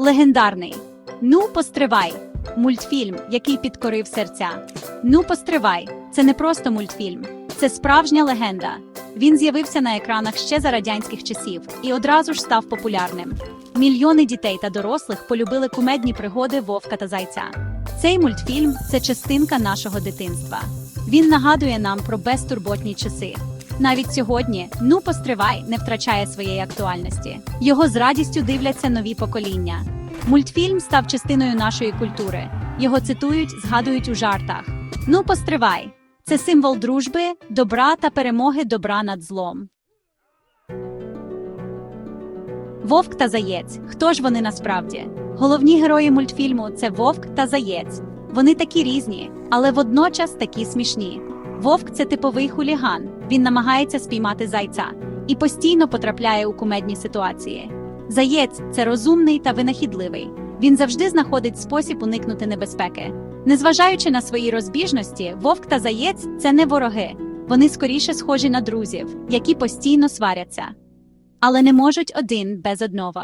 Легендарний. Ну, постривай. Мультфільм, який підкорив серця. Ну, постривай. Це не просто мультфільм, це справжня легенда. Він з'явився на екранах ще за радянських часів і одразу ж став популярним. Мільйони дітей та дорослих полюбили кумедні пригоди Вовка та Зайця. Цей мультфільм це частинка нашого дитинства. Він нагадує нам про безтурботні часи. Навіть сьогодні ну постривай не втрачає своєї актуальності. Його з радістю дивляться нові покоління. Мультфільм став частиною нашої культури. Його цитують, згадують у жартах. Ну постривай. Це символ дружби, добра та перемоги добра над злом. Вовк та заєць. Хто ж вони насправді? Головні герої мультфільму це вовк та заєць. Вони такі різні, але водночас такі смішні. Вовк це типовий хуліган. Він намагається спіймати зайця і постійно потрапляє у кумедні ситуації. Заєць це розумний та винахідливий. Він завжди знаходить спосіб уникнути небезпеки. Незважаючи на свої розбіжності, вовк та заєць це не вороги. Вони скоріше схожі на друзів, які постійно сваряться. Але не можуть один без одного.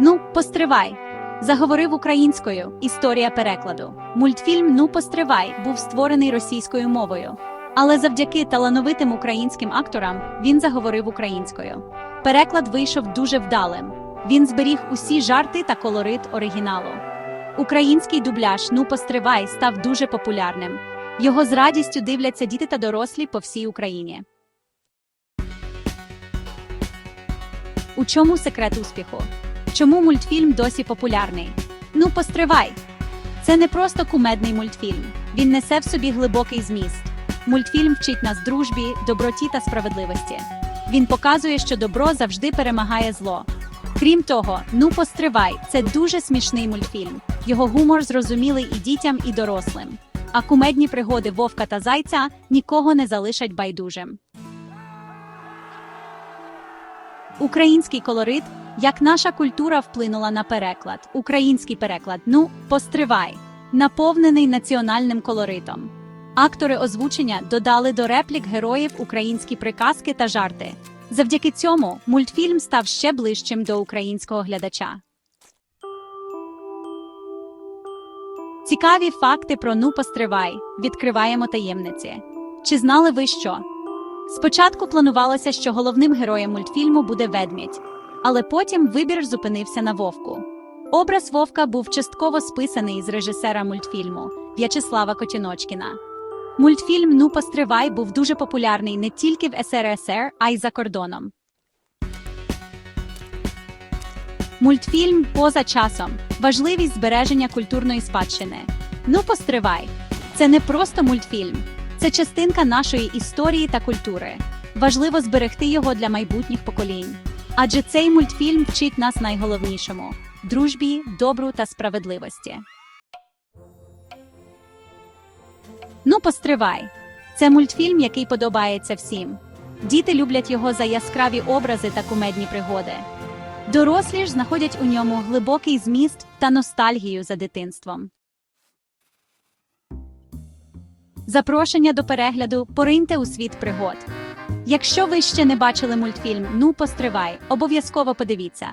Ну, постривай. Заговорив українською. Історія перекладу. Мультфільм Ну постривай був створений російською мовою. Але завдяки талановитим українським акторам він заговорив українською. Переклад вийшов дуже вдалим. Він зберіг усі жарти та колорит оригіналу. Український дубляж Ну постривай став дуже популярним. Його з радістю дивляться діти та дорослі по всій Україні. У чому секрет успіху? Чому мультфільм досі популярний? Ну, постривай! Це не просто кумедний мультфільм. Він несе в собі глибокий зміст. Мультфільм вчить нас дружбі, доброті та справедливості. Він показує, що добро завжди перемагає зло. Крім того, ну постривай це дуже смішний мультфільм. Його гумор зрозумілий і дітям, і дорослим. А кумедні пригоди вовка та зайця нікого не залишать байдужим. Український колорит, як наша культура вплинула на переклад. Український переклад, ну, постривай, наповнений національним колоритом. Актори озвучення додали до реплік героїв українські приказки та жарти. Завдяки цьому мультфільм став ще ближчим до українського глядача. Цікаві факти про Ну постривай. Відкриваємо таємниці. Чи знали ви що? Спочатку планувалося, що головним героєм мультфільму буде ведмідь, але потім вибір зупинився на вовку. Образ вовка був частково списаний з режисера мультфільму В'ячеслава Котіночкіна. Мультфільм Ну постривай був дуже популярний не тільки в СРСР, а й за кордоном. Мультфільм поза часом важливість збереження культурної спадщини. Ну постривай. Це не просто мультфільм, це частинка нашої історії та культури. Важливо зберегти його для майбутніх поколінь. Адже цей мультфільм вчить нас найголовнішому дружбі, добру та справедливості. Ну, постривай. Це мультфільм, який подобається всім. Діти люблять його за яскраві образи та кумедні пригоди. Дорослі ж знаходять у ньому глибокий зміст та ностальгію за дитинством. Запрошення до перегляду пориньте у світ пригод. Якщо ви ще не бачили мультфільм Ну постривай, обов'язково подивіться.